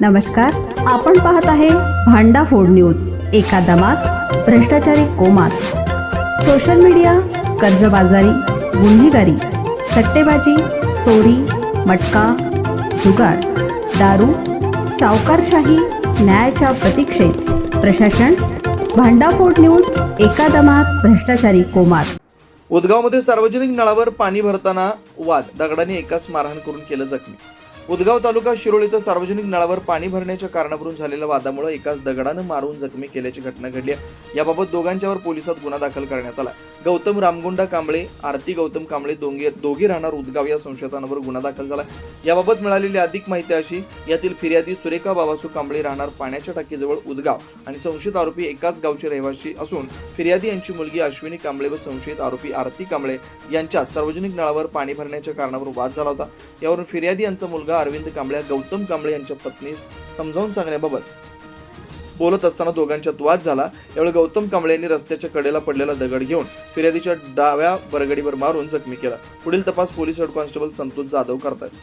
नमस्कार आपण पाहत आहे भांडा फोड न्यूज एका दमात भ्रष्टाचारी कोमात. सोशल मीडिया कर्जबाजारी गुन्हेगारी सट्टेबाजी चोरी मटका जुगार दारू सावकारशाही न्यायाच्या प्रतीक्षेत. प्रशासन भांडाफोड न्यूज एका दमात भ्रष्टाचारी कोमात. उदगावमध्ये सार्वजनिक नळावर पाणी भरताना वाद दगडाने एकाच मारहाण करून केलं जखमी. उदगाव तालुका शिरोळ इथं सार्वजनिक नळावर पाणी भरण्याच्या कारणावरून झालेल्या वादामुळे एकाच दगडानं मारून जखमी केल्याची घटना घडली आहे. याबाबत दोघांच्यावर पोलिसात गुन्हा दाखल करण्यात आला गौतम रामगुंडा कांबळे आरती गौतम कांबळे दोघे दोघे राहणार उदगाव या संशयितांवर गुन्हा दाखल झाला याबाबत मिळालेली अधिक माहिती अशी यातील फिर्यादी सुरेखा बाबासू कांबळे राहणार पाण्याच्या टाकीजवळ उदगाव आणि संशयित आरोपी एकाच गावचे रहिवासी असून फिर्यादी यांची मुलगी अश्विनी कांबळे व संशयित आरोपी आरती कांबळे यांच्यात सार्वजनिक नळावर पाणी भरण्याच्या कारणावर वाद झाला होता. यावरून फिर्यादी यांचा मुलगा अरविंद कांबळे गौतम कांबळे यांच्या पत्नीस समजावून सांगण्याबाबत बोलत असताना दोघांच्यात वाद झाला. यावेळी गौतम कांबळे यांनी रस्त्याच्या कडेला पडलेला दगड घेऊन फिर्यादीच्या डाव्या बरगडीवर मारून जखमी केला. पुढील तपास police head constable Santosh Jadhav करतात